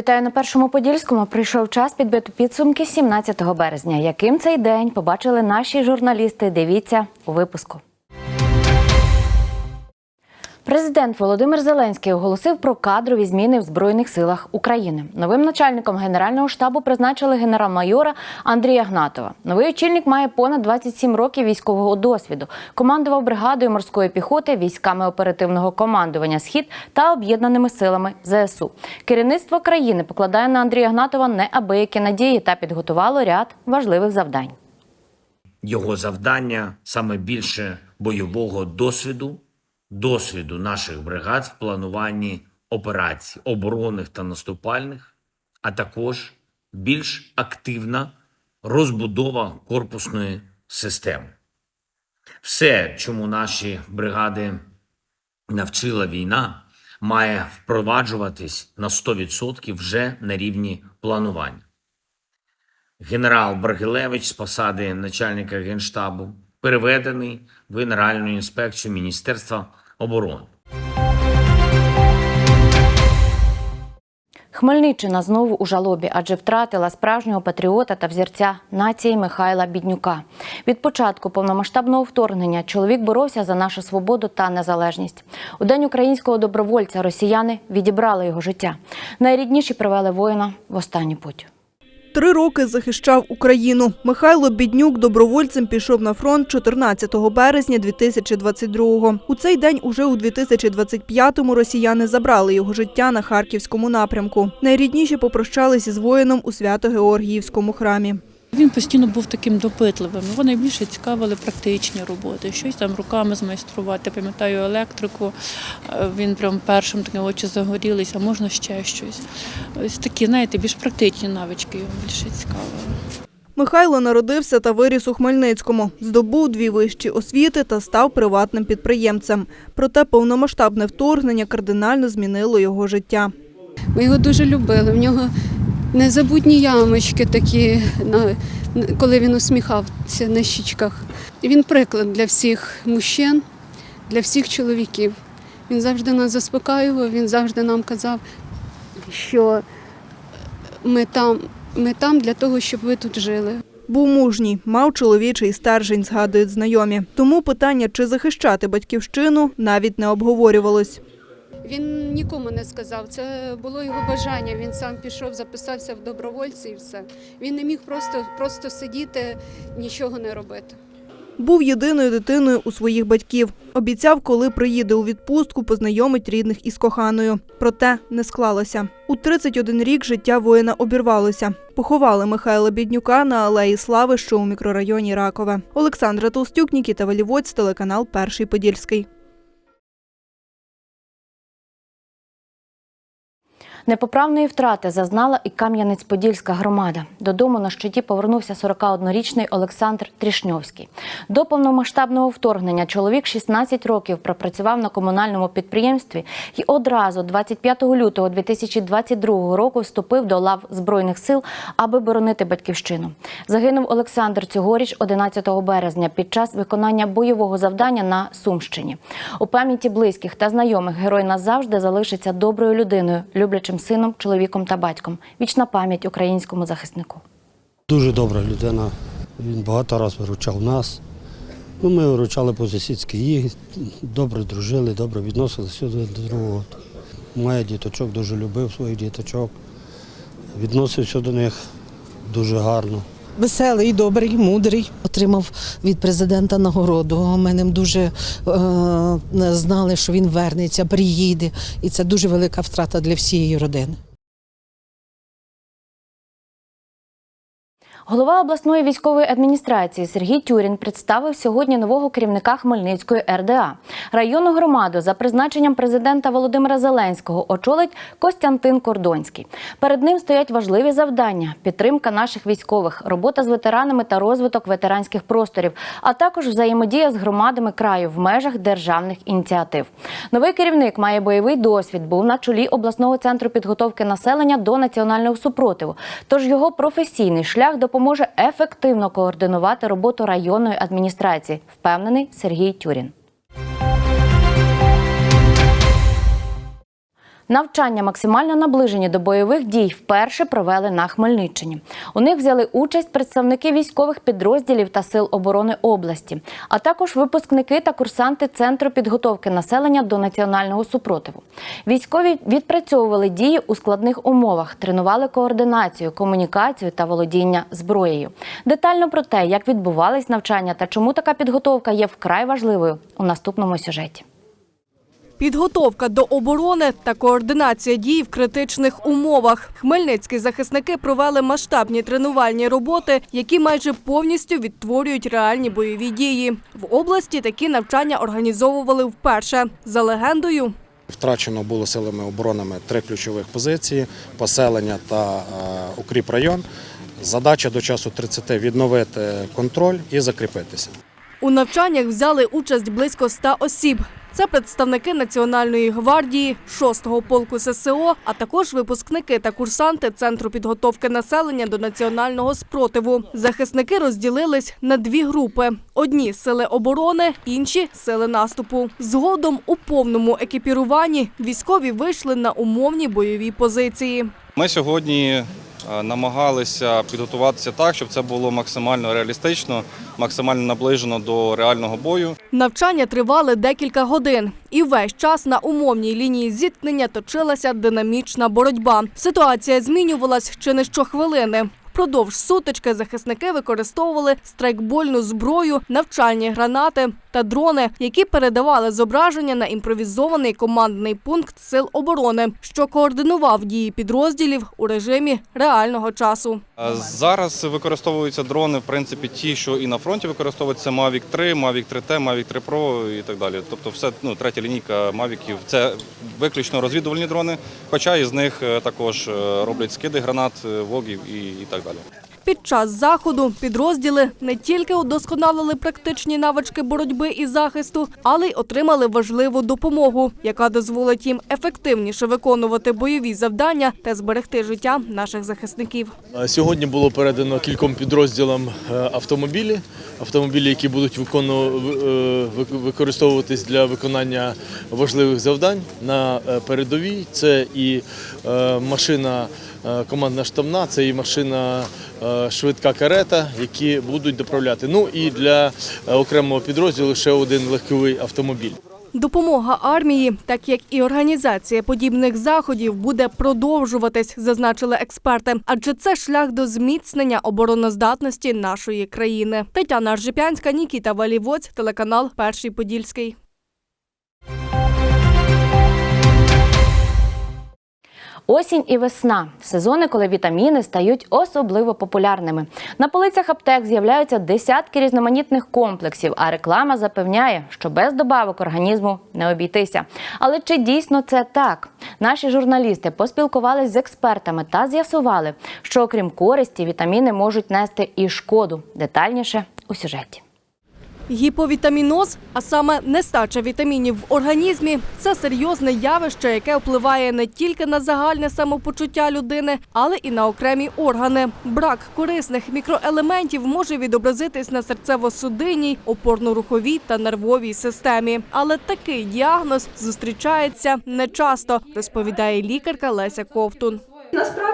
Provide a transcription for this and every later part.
Вітаю на першому подільському. Прийшов час підбити підсумки 17 березня. Яким цей день побачили наші журналісти? Дивіться у випуску. Президент Володимир Зеленський оголосив про кадрові зміни в Збройних силах України. Новим начальником Генерального штабу призначили генерал-майора Андрія Гнатова. Новий очільник має понад 27 років військового досвіду. Командував бригадою морської піхоти, військами оперативного командування Схід та об'єднаними силами ЗСУ. Керівництво країни покладає на Андрія Гнатова неабиякі надії та підготувало ряд важливих завдань. Його завдання саме більше бойового досвіду, досвіду наших бригад в плануванні операцій оборонних та наступальних, а також більш активна розбудова корпусної системи. Все, чому наші бригади навчила війна, має впроваджуватись на 100% вже на рівні планування. Генерал Баргилевич з посади начальника генштабу переведений в Генеральну інспекцію Міністерства оборони. Хмельниччина знову у жалобі, адже втратила справжнього патріота та взірця нації Михайла Біднюка. Від початку повномасштабного вторгнення чоловік боровся за нашу свободу та незалежність. У день українського добровольця росіяни відібрали його життя. Найрідніші привели воїна в останню путь. Три роки захищав Україну. Михайло Біднюк добровольцем пішов на фронт 14 березня 2022-го. У цей день уже у 2025-му росіяни забрали його життя на харківському напрямку. Найрідніші попрощались із воїном у Свято-Георгіївському храмі. Він постійно був таким допитливим. Його найбільше цікавили практичні роботи, щось там руками змайструвати. Я пам'ятаю електрику. е, Він прям першим такі очі загорілися, а можна ще щось. Ось такі, знаєте, більш практичні навички його більше цікавили. Михайло народився та виріс у Хмельницькому, здобув дві вищі освіти та став приватним підприємцем. Проте повномасштабне вторгнення кардинально змінило його життя. Ми його дуже любили. В нього незабутні ямочки такі, коли він усміхався на щічках. Він приклад для всіх мужчин, для всіх чоловіків. Він завжди нас заспокоював, він завжди нам казав, що ми там, ми там для того, щоб ви тут жили. Був мужній, мав чоловічий стержень, згадують знайомі. Тому питання, чи захищати батьківщину, навіть не обговорювалось. Він нікому не сказав, це було його бажання. Він сам пішов, записався в добровольці і все. Він не міг просто, просто сидіти, нічого не робити. Був єдиною дитиною у своїх батьків. Обіцяв, коли приїде у відпустку, познайомить рідних із коханою. Проте не склалося. У 31 рік життя воїна обірвалося. Поховали Михайла Біднюка на алеї Слави, що у мікрорайоні Ракове. Олександра Толстюк, Нікіта Валівоць, телеканал Перший Подільський. Непоправної втрати зазнала і Кам'янець-Подільська громада. Додому на щиті повернувся 41-річний Олександр Трішньовський. До повномасштабного вторгнення чоловік 16 років пропрацював на комунальному підприємстві і одразу 25 лютого 2022 року вступив до лав збройних сил, аби боронити батьківщину. Загинув Олександр цьогоріч, 11 березня, під час виконання бойового завдання на Сумщині. У пам'яті близьких та знайомих герой назавжди залишиться доброю людиною, люблячим сином, чоловіком та батьком. Вічна пам'ять українському захиснику. Дуже добра людина. Він багато разів виручав нас. Ну, ми виручали по сусідській їх, добре дружили, добре відносилися до другого. Має діточок, дуже любив своїх діточок. Відносився до них дуже гарно. Веселий, добрий, мудрий. Отримав від президента нагороду. Ми ним дуже е, знали, що він вернеться, приїде. І це дуже велика втрата для всієї родини. Голова обласної військової адміністрації Сергій Тюрін представив сьогодні нового керівника Хмельницької РДА. Районну громаду за призначенням президента Володимира Зеленського очолить Костянтин Кордонський. Перед ним стоять важливі завдання: підтримка наших військових, робота з ветеранами та розвиток ветеранських просторів, а також взаємодія з громадами краю в межах державних ініціатив. Новий керівник має бойовий досвід, був на чолі обласного центру підготовки населення до національного супротиву. Тож його професійний шлях допоможе ефективно координувати роботу районної адміністрації, впевнений Сергій Тюрін. Навчання максимально наближені до бойових дій вперше провели на Хмельниччині. У них взяли участь представники військових підрозділів та сил оборони області, а також випускники та курсанти Центру підготовки населення до національного супротиву. Військові відпрацьовували дії у складних умовах, тренували координацію, комунікацію та володіння зброєю. Детально про те, як відбувались навчання та чому така підготовка є вкрай важливою у наступному сюжеті. Підготовка до оборони та координація дій в критичних умовах. Хмельницькі захисники провели масштабні тренувальні роботи, які майже повністю відтворюють реальні бойові дії. В області такі навчання організовували вперше. За легендою, Втрачено було силами оборонами три ключових позиції: поселення та е, укріп район. Задача до часу 30 відновити контроль і закріпитися. у навчаннях взяли участь близько 100 осіб. Це представники Національної гвардії, 6-го полку ССО, а також випускники та курсанти Центру підготовки населення до національного спротиву. Захисники розділились на дві групи: одні сили оборони, інші сили наступу. Згодом у повному екіпіруванні військові вийшли на умовні бойові позиції. Ми сьогодні намагалися підготуватися так, щоб це було максимально реалістично, максимально наближено до реального бою. Навчання тривали декілька годин, і весь час на умовній лінії зіткнення точилася динамічна боротьба. Ситуація змінювалась чи не щохвилини. Впродовж сутички захисники використовували страйкбольну зброю, навчальні гранати та дрони, які передавали зображення на імпровізований командний пункт сил оборони, що координував дії підрозділів у режимі реального часу. Зараз використовуються дрони, в принципі, ті, що і на фронті використовуються Mavic 3, Mavic 3T, Mavic 3 Pro і так далі. Тобто, все ну, третя лінійка Mavicів – це виключно розвідувальні дрони, хоча із них е, також е, роблять скиди гранат, е, вогів і, так. Під час заходу підрозділи не тільки удосконалили практичні навички боротьби і захисту, але й отримали важливу допомогу, яка дозволить їм ефективніше виконувати бойові завдання та зберегти життя наших захисників. Сьогодні було передано кільком підрозділам е, автомобілі, автомобілі, які будуть е, вик- використовуватись для виконання важливих завдань на е, передовій. Це і машина командна штабна, це і машина е, швидка карета, які будуть доправляти. Ну і для е, окремого підрозділу ще один легковий автомобіль. Допомога армії, так як і організація подібних заходів, буде продовжуватись, зазначили експерти. Адже це шлях до зміцнення обороноздатності нашої країни. Тетяна Аржипянська, Нікіта Валівоць, телеканал Перший Подільський. Осінь і весна сезони, коли вітаміни стають особливо популярними. На полицях аптек з'являються десятки різноманітних комплексів, а реклама запевняє, що без добавок організму не обійтися. Але чи дійсно це так? Наші журналісти поспілкувались з експертами та з'ясували, що окрім користі, вітаміни можуть нести і шкоду. Детальніше у сюжеті. Гіповітаміноз, а саме нестача вітамінів в організмі, це серйозне явище, яке впливає не тільки на загальне самопочуття людини, але і на окремі органи. Брак корисних мікроелементів може відобразитись на серцево-судинній, опорно-руховій та нервовій системі. Але такий діагноз зустрічається нечасто, розповідає лікарка Леся Ковтун.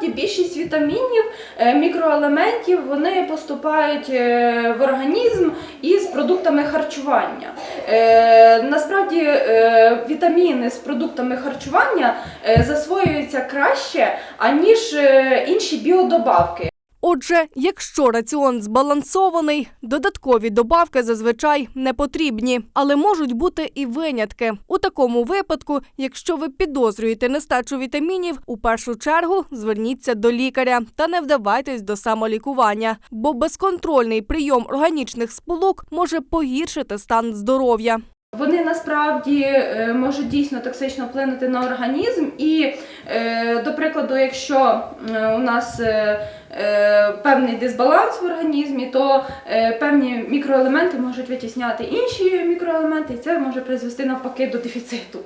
Насправді більшість вітамінів, е, мікроелементів вони поступають е, в організм із продуктами харчування. Е, Насправді вітаміни з продуктами харчування засвоюються краще, аніж інші біодобавки. Отже, якщо раціон збалансований, додаткові добавки зазвичай не потрібні, але можуть бути і винятки. У такому випадку, якщо ви підозрюєте нестачу вітамінів, у першу чергу зверніться до лікаря та не вдавайтесь до самолікування, бо безконтрольний прийом органічних сполук може погіршити стан здоров'я. Вони насправді е, можуть дійсно токсично вплинути на організм, і, е, до прикладу, якщо е, у нас певний дисбаланс в організмі, то е, певні мікроелементи можуть витісняти інші мікроелементи, і це може призвести навпаки до дефіциту.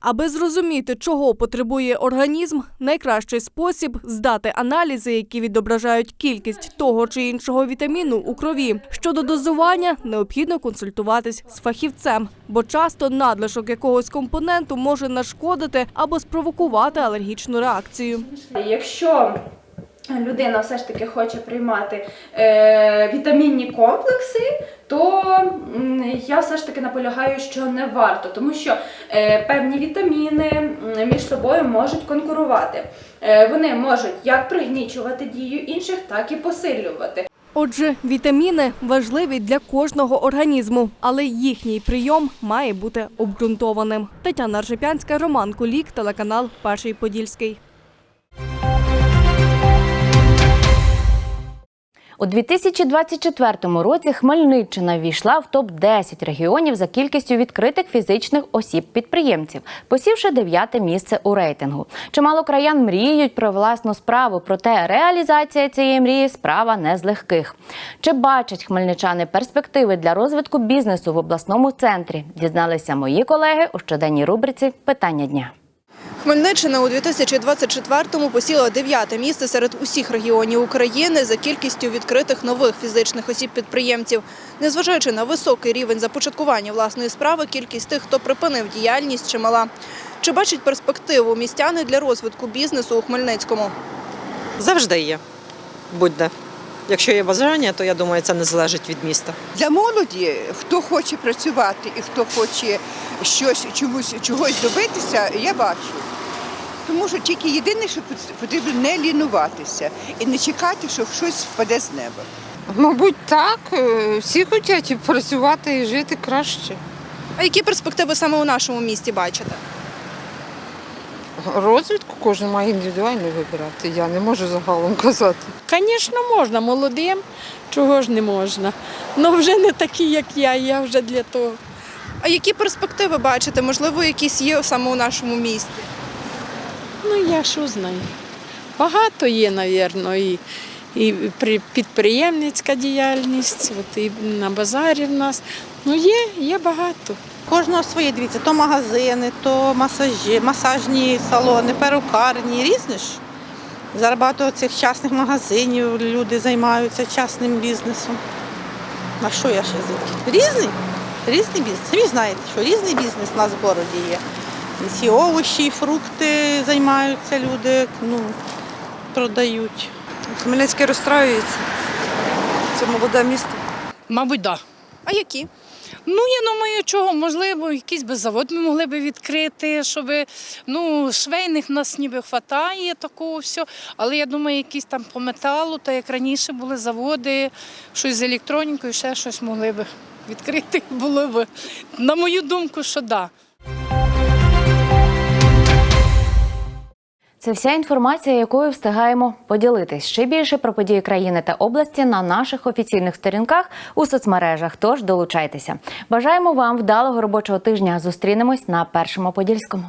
Аби зрозуміти, чого потребує організм, найкращий спосіб здати аналізи, які відображають кількість того чи іншого вітаміну у крові. Щодо дозування, необхідно консультуватись з фахівцем, бо часто надлишок якогось компоненту може нашкодити або спровокувати алергічну реакцію. Якщо людина все ж таки хоче приймати е, вітамінні комплекси, то я все ж таки наполягаю, що не варто, тому що е, певні вітаміни між собою можуть конкурувати. Е, вони можуть як пригнічувати дію інших, так і посилювати. Отже, вітаміни важливі для кожного організму, але їхній прийом має бути обґрунтованим. Тетяна Аршипянська, Роман Кулік, телеканал Перший Подільський. У 2024 році Хмельниччина ввійшла в топ-10 регіонів за кількістю відкритих фізичних осіб-підприємців, посівши дев'яте місце у рейтингу. Чимало краян мріють про власну справу, проте реалізація цієї мрії справа не з легких. Чи бачать хмельничани перспективи для розвитку бізнесу в обласному центрі? Дізналися мої колеги у щоденній рубриці Питання дня. Хмельниччина у 2024-му посіла дев'яте місце серед усіх регіонів України за кількістю відкритих нових фізичних осіб-підприємців. Незважаючи на високий рівень започаткування власної справи, кількість тих, хто припинив діяльність, чимала. Чи бачать перспективу містяни для розвитку бізнесу у Хмельницькому? Завжди є. Будь-де. Якщо є бажання, то я думаю, це не залежить від міста. Для молоді, хто хоче працювати і хто хоче щось чомусь чогось добитися, я бачу. Тому що тільки єдине, що потрібно не лінуватися і не чекати, що щось впаде з неба. Мабуть, так. Е, Всі хочуть працювати і жити краще. А які перспективи саме у нашому місті бачите? Розвитку кожен має індивідуально вибирати. Я не можу загалом казати. Звісно, можна молодим, чого ж не можна. Ну вже не такі, як я, я вже для того. А які перспективи бачите? Можливо, якісь є саме у нашому місті? Ну я що знаю. Багато є, мабуть, і, і підприємницька діяльність, от і на базарі в нас. Ну є, є багато. Кожного своє, дивіться, то магазини, то масажі, масажні салони, перукарні, різні ж. Зараз цих частних магазинів люди займаються частним бізнесом. А що я ще звідки? Різний? Різний бізнес. Самі знаєте, що різний бізнес у нас в городі є. Ці овочі, фрукти займаються люди, ну, продають. Хмельницький розстраюється. Це молоде місто. Мабуть, так. Да. А які? Ну, я думаю, чого, можливо, якийсь би завод ми могли б відкрити, щоб ну, швейних нас ніби вистачає такого всього. Але я думаю, якісь там по металу, так як раніше були заводи, щось з електронікою, ще щось могли б відкрити. Було б, на мою думку, що так. Да. Це вся інформація, якою встигаємо поділитись. Ще більше про події країни та області на наших офіційних сторінках у соцмережах. Тож долучайтеся. Бажаємо вам вдалого робочого тижня. Зустрінемось на першому подільському.